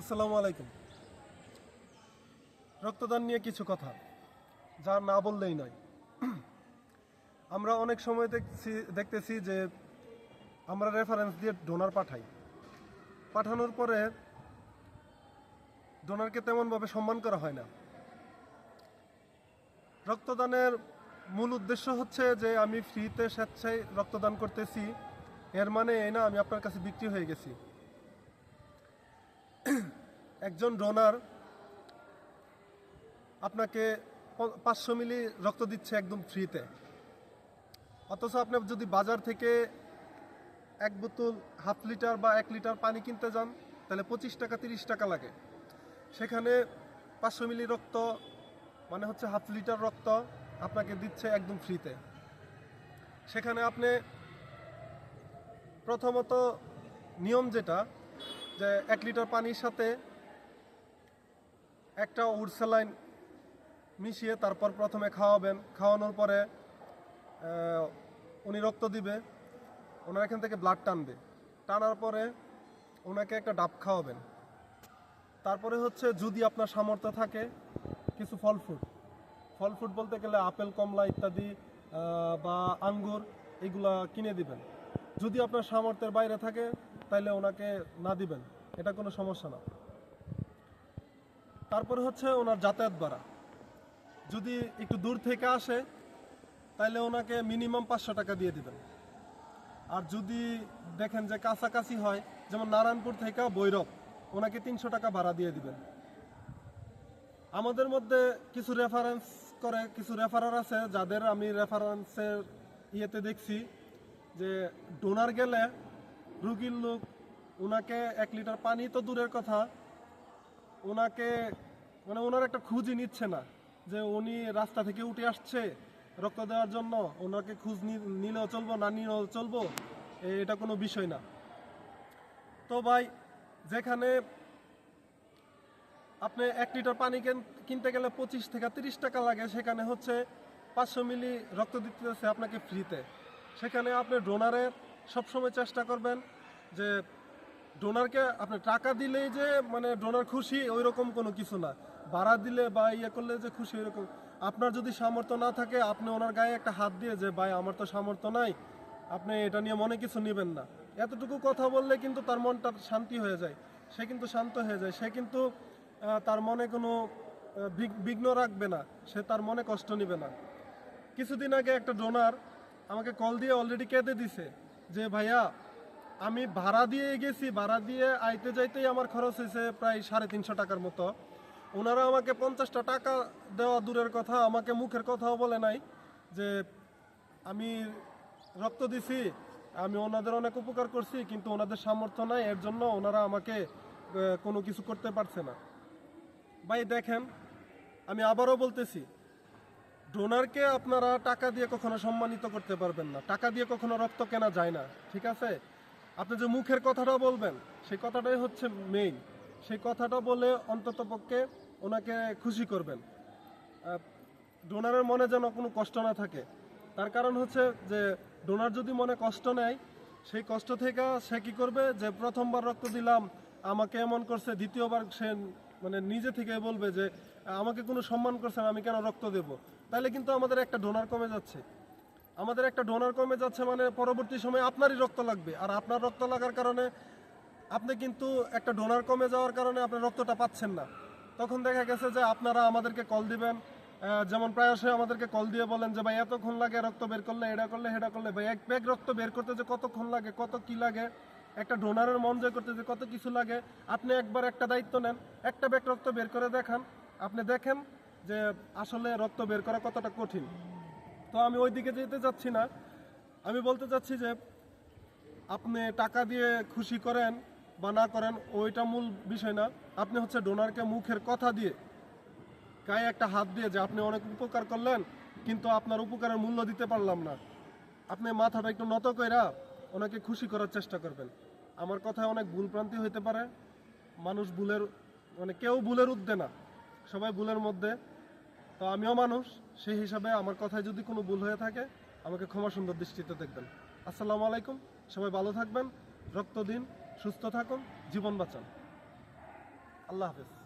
আসসালামু আলাইকুম। রক্তদান নিয়ে কিছু কথা, যা না বললেই নয়। আমরা অনেক সময় দেখছি, দেখতেছি যে আমরা রেফারেন্স দিয়ে ডোনার পাঠাই। পাঠানোর পরে ডোনারকে তেমনভাবে সম্মান করা হয় না। রক্তদানের মূল উদ্দেশ্য হচ্ছে যে আমি ফ্রিতে স্বেচ্ছায় রক্তদান করতেছি। এর মানে এই না, আমি আপনার কাছে বিক্রি হয়ে গেছি। একজন ডোনার আপনাকে পাঁচশো মিলি রক্ত দিচ্ছে একদম ফ্রিতে। অথচ আপনি যদি বাজার থেকে এক বোতল হাফ লিটার বা এক লিটার পানি কিনতে যান, তাহলে পঁচিশ টাকা, তিরিশ টাকা লাগে। সেখানে পাঁচশো মিলি রক্ত মানে হচ্ছে হাফ লিটার রক্ত আপনাকে দিচ্ছে একদম ফ্রিতে। সেখানে আপনি প্রথমত নিয়ম যেটা, যে এক লিটার পানির সাথে একটা উড়সালাইন মিশিয়ে তারপর প্রথমে খাওয়াবেন। খাওয়ানোর পরে উনি রক্ত দিবে, ওনার এখান থেকে ব্লাড টানবে। টানার পরে ওনাকে একটা ডাব খাওয়াবেন। তারপরে হচ্ছে যদি আপনার সামর্থ্য থাকে, কিছু ফল ফ্রুট। ফল ফ্রুট বলতে গেলে আপেল, কমলা ইত্যাদি বা আঙ্গুর, এগুলা কিনে দিবেন। যদি আপনার সামর্থ্যের বাইরে থাকে তাহলে ওনাকে না দিবেন। এটা কোনো সমস্যা না। তারপরে হচ্ছে ওনার যাতায়াত ভাড়া। যদি একটু দূর থেকে আসে তাহলে ওনাকে মিনিমাম পাঁচশো টাকা দিয়ে দিবেন। আর যদি দেখেন যে কাছাকাছি হয়, যেমন নারায়ণপুর থেকে বৈরব ওনাকে তিনশো টাকা ভাড়া দিয়ে দিবেন। আমাদের মধ্যে কিছু রেফারেন্স করে, কিছু রেফারার আছে, যাদের আমি রেফারেন্সের ইয়েতে দেখছি যে ডোনার গেলে রুগীর লোক, ওনাকে এক লিটার পানি তো দূরের কথা ওনাকে মানে ওনার একটা খুঁজই নিচ্ছে না যে উনি রাস্তা থেকে উঠে আসছে রক্ত দেওয়ার জন্য। ওনাকে খুঁজ নিলেও চলবো, না নিলেও চলবো এটা কোনো বিষয় না। তো ভাই, যেখানে আপনি এক লিটার পানি কেন- কিনতে গেলে পঁচিশ থেকে তিরিশ টাকা লাগে, সেখানে হচ্ছে পাঁচশো মিলি রক্ত দিতেছে আপনাকে ফ্রিতে সেখানে আপনি ডোনারের সবসময় চেষ্টা করবেন যে ডোনারকে আপনি টাকা দিলেই যে মানে ডোনার খুশি ওই রকম কোনো কিছু না। ভাড়া দিলে বা ইয়ে করলে যে খুশি, ওইরকম। আপনার যদি সামর্থ্য না থাকে, আপনি ওনার গায়ে একটা হাত দিয়ে যে, ভাই, আমার তো সামর্থ্য নাই, আপনি এটা নিয়ে মনে কিছু নেবেন না। এতটুকু কথা বললে কিন্তু তার মনটা শান্তি হয়ে যায়। সে কিন্তু শান্ত হয়ে যায়। সে কিন্তু তার মনে কোনো বিঘ্ন রাখবে না। সে তার মনে কষ্ট নেবে না। কিছুদিন আগে একটা ডোনার আমাকে কল দিয়ে অলরেডি কেঁদে দিছে যে, ভাইয়া আমি ভাড়া দিয়ে গেছি, ভাড়া দিয়ে আইতে যাইতেই আমার খরচ হয়েছে প্রায় সাড়ে তিনশো টাকার মতো। ওনারা আমাকে পঞ্চাশটা টাকা দেওয়া দূরের কথা, আমাকে মুখের কথাও বলে নাই যে আমি রক্ত দিছি, আমি ওনাদের অনেক উপকার করছি, কিন্তু ওনাদের সামর্থ্য নাই, এর জন্য ওনারা আমাকে কোনো কিছু করতে পারছে না। ভাই, দেখেন, আমি আবারও বলতেছি, ডোনারকে আপনারা টাকা দিয়ে কখনো সম্মানিত করতে পারবেন না। টাকা দিয়ে কখনো রক্ত কেনা যায় না, ঠিক আছে? আপনি যে মুখের কথাটা বলবেন, সেই কথাটাই হচ্ছে মেইন সেই কথাটা বলে অন্তত পক্ষে ওনাকে খুশি করবেন। ডোনারের মনে যেন কোনো কষ্ট না থাকে। তার কারণ হচ্ছে যে ডোনার যদি মনে কষ্ট নেয়, সেই কষ্ট থেকে সে কি করবে? যে, প্রথমবার রক্ত দিলাম, আমাকে এমন করছে, দ্বিতীয়বার সে মানে নিজে থেকে বলবে যে, আমাকে কোনো সম্মান করছে না, আমি কেন রক্ত দেব? তাহলে কিন্তু আমাদের একটা ডোনার কমে যাচ্ছে। আমাদের একটা ডোনার কমে যাচ্ছে মানে পরবর্তী সময়ে আপনারই রক্ত লাগবে। আর আপনার রক্ত লাগার কারণে আপনি কিন্তু একটা ডোনার কমে যাওয়ার কারণে আপনি রক্তটা পাচ্ছেন না। তখন দেখা গেছে যে আপনারা আমাদেরকে কল দিবেন। যেমন প্রায়শই আমাদেরকে কল দিয়ে বলেন যে, ভাই, এতক্ষণ লাগে রক্ত বের করলে, এটা করলে, সেটা করলে। ভাই, এক ব্যাগ রক্ত বের করতে যে কতক্ষণ লাগে, কত কি লাগে, একটা ডোনারের মন জয় করতে যে কত কিছু লাগে, আপনি একবার একটা দায়িত্ব নেন, একটা ব্যাগ রক্ত বের করে দেখান। আপনি দেখেন যে আসলে রক্ত বের করা কতটা কঠিন। তো আমি ওই দিকে যেতে চাচ্ছি না। আমি বলতে চাচ্ছি যে, আপনি টাকা দিয়ে খুশি করেন বা না করেন, ওইটা মূল বিষয় না। আপনি হচ্ছে ডোনারকে মুখের কথা দিয়ে, গায়ে একটা হাত দিয়ে যে আপনি অনেক উপকার করলেন, কিন্তু আপনার উপকারের মূল্য দিতে পারলাম না। আপনি মাথাটা একটু নত কইরা ওনাকে খুশি করার চেষ্টা করবেন। আমার কথায় অনেক ভুল প্রান্তি হইতে পারে। মানুষ ভুলের মানে কেউ ভুলের উদ্দে না। সবাই ভুলের মধ্যে। তো আমিও মানুষ, সেই হিসাবে আমার কথায় যদি কোনো ভুল হয়ে থাকে, আমাকে ক্ষমা সুন্দর দৃষ্টিতে দেখবেন। আসসালামু আলাইকুম, সবাই ভালো থাকবেন, রক্ত দিন, সুস্থ থাকুন, জীবন বাঁচান। আল্লাহ হাফেজ।